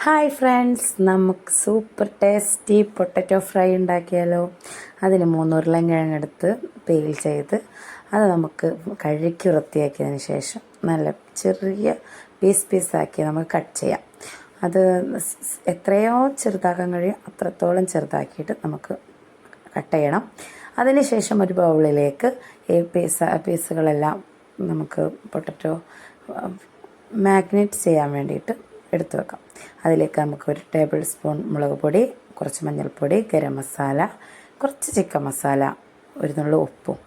Hi friends നമുക്ക് super tasty potato fry ഉണ്ടാക്കിയാലോ അതിന് മൂന്ന് ഉരുളൻകിഴങ്ങെടുത്ത് പെയിൽ ചെയ്ത് അത് നമുക്ക് കഴുകി വൃത്തിയാക്കിയതിന് ശേഷം നല്ല ചെറിയ പീസ് പീസാക്കി നമുക്ക് കട്ട് ചെയ്യാം അത് എത്രയോ ചെറുതാക്കാൻ കഴിയും അത്രത്തോളം ചെറുതാക്കിയിട്ട് നമുക്ക് കട്ട് ചെയ്യണം അതിനുശേഷം ഒരു ബൗളിലേക്ക് ഈ പീസ് പീസുകളെല്ലാം നമുക്ക് പൊട്ടറ്റോ മാഗ്നേറ്റ് ചെയ്യാൻ വേണ്ടിയിട്ട് എടുത്തു വെക്കാം. അതിലേക്ക് നമുക്ക് ഒരു ടേബിൾ സ്പൂൺ മുളക് പൊടി കുറച്ച് മഞ്ഞൾപ്പൊടി ഗരം മസാല കുറച്ച് ചിക്കൻ മസാല ഒരു നുള്ള ഉപ്പും.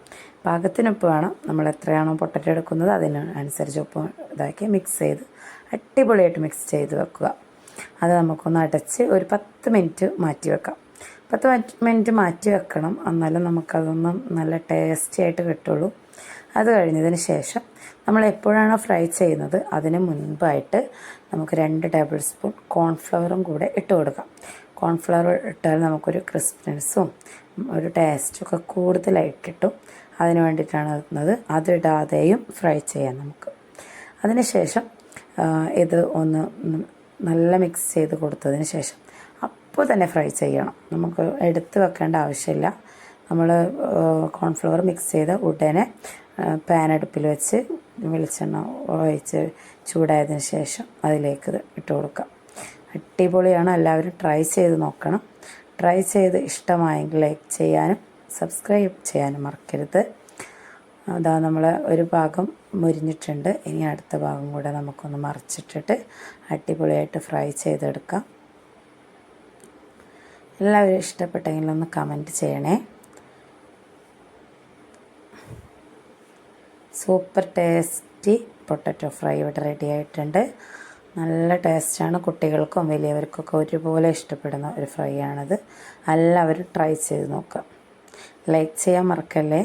പാകത്തിന് ഉപ്പ് വേണം. നമ്മൾ എത്രയാണോ പൊട്ടറ്റോ എടുക്കുന്നത് അതിന് അനുസരിച്ച് ഉപ്പ് ഇതാക്കി മിക്സ് ചെയ്ത് അടിപൊളിയായിട്ട് മിക്സ് ചെയ്ത് വെക്കുക. അത് നമുക്കൊന്ന് അടച്ച് ഒരു പത്ത് മിനിറ്റ് മാറ്റി വെക്കാം. പത്ത് മിനിറ്റ് മാറ്റി വെക്കണം. എന്നാലും നമുക്കതൊന്ന് നല്ല ടേസ്റ്റി ആയിട്ട് കിട്ടുള്ളൂ. അത് കഴിഞ്ഞതിന് ശേഷം നമ്മൾ എപ്പോഴാണോ ഫ്രൈ ചെയ്യുന്നത് അതിന് മുൻപായിട്ട് നമുക്ക് രണ്ട് ടേബിൾ സ്പൂൺ കോൺഫ്ലവറും കൂടെ ഇട്ട് കൊടുക്കാം. കോൺഫ്ലവർ ഇട്ടാൽ നമുക്കൊരു ക്രിസ്പിനെസ്സും ഒരു ടേസ്റ്റും ഒക്കെ കൂടുതലായിട്ട് കിട്ടും. അതിന് വേണ്ടിയിട്ടാണ് ഇടുന്നത് അതിടാതെയും ഫ്രൈ ചെയ്യാം നമുക്ക്. അതിനുശേഷം ഇത് ഒന്ന് നല്ല മിക്സ് ചെയ്ത് കൊടുത്തതിന് ശേഷം അപ്പോൾ തന്നെ ഫ്രൈ ചെയ്യണം. നമുക്ക് എടുത്ത് വെക്കേണ്ട ആവശ്യമില്ല. നമ്മൾ കോൺഫ്ലവർ മിക്സ് ചെയ്ത ഉടനെ പാൻ അടുപ്പിൽ വെച്ച് വെളിച്ചെണ്ണ ഒഴിച്ച് ചൂടായതിന് ശേഷം അതിലേക്ക് ഇട്ട് കൊടുക്കാം. അടിപൊളിയാണ്. എല്ലാവരും ട്രൈ ചെയ്ത് നോക്കണം. ട്രൈ ചെയ്ത് ഇഷ്ടമായെങ്കിൽ ലൈക്ക് ചെയ്യാനും സബ്സ്ക്രൈബ് ചെയ്യാനും മറക്കരുത്. അതാ നമ്മൾ ഒരു ഭാഗം മുരിഞ്ഞിട്ടുണ്ട്. ഇനി അടുത്ത ഭാഗം കൂടെ നമുക്കൊന്ന് മറിച്ചിട്ടിട്ട് അടിപൊളിയായിട്ട് ഫ്രൈ ചെയ്തെടുക്കാം. എല്ലാവരും ഇഷ്ടപ്പെട്ടെങ്കിൽ ഒന്ന് കമന്റ് ചെയ്യണേ. സൂപ്പർ ടേസ്റ്റി പൊട്ടറ്റോ ഫ്രൈ ഇവിടെ റെഡി ആയിട്ടുണ്ട്. നല്ല ടേസ്റ്റാണ് കുട്ടികൾക്കും വലിയവർക്കൊക്കെ ഒരുപോലെ ഇഷ്ടപ്പെടുന്ന ഒരു ഫ്രൈ ആണത്. എല്ലാവരും ട്രൈ ചെയ്ത് നോക്കുക. ലൈക്ക് ചെയ്യാൻ മറക്കല്ലേ?